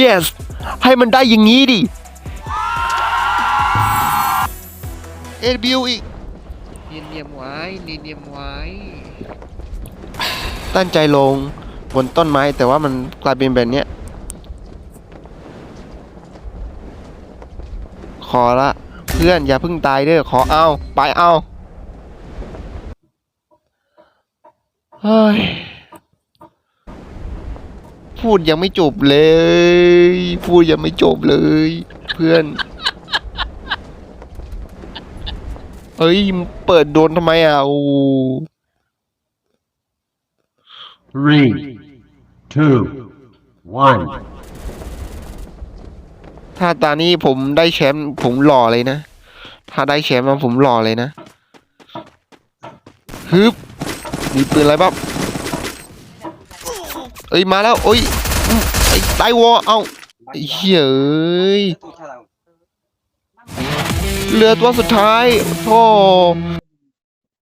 yes ให้มันได้อย่างนี้ดิ เอ็ดบิวอีก เนียนเนียมไว้เนียนเนียมไว้ ตั้งใจลงบนต้นไม้แต่ว่ามันกลายเป็นแบบเนี้ย ขอละ เพื่อนอย่าเพิ่งตายเด้อขอเอาไปเอาเฮ้ย พูดยังไม่จบเลย พูดยังไม่จบเลย เพื่อนเฮ้ยมึงเปิดโดนทำไมอะโอ้ Three, two, one. ถ้าตอนนี้ผมได้แชมป์ผมหล่อเลยนะ ถ้าได้แชมป์แล้วผมหล่อเลยนะฮึบมีปืนอะไรบ้าง เอ้ยมาแล้วโอ้ยอืมไอ้ไตวอเอาไอ้เหี้ยเอ้ยเหลือตัวสุดท้ายโธ่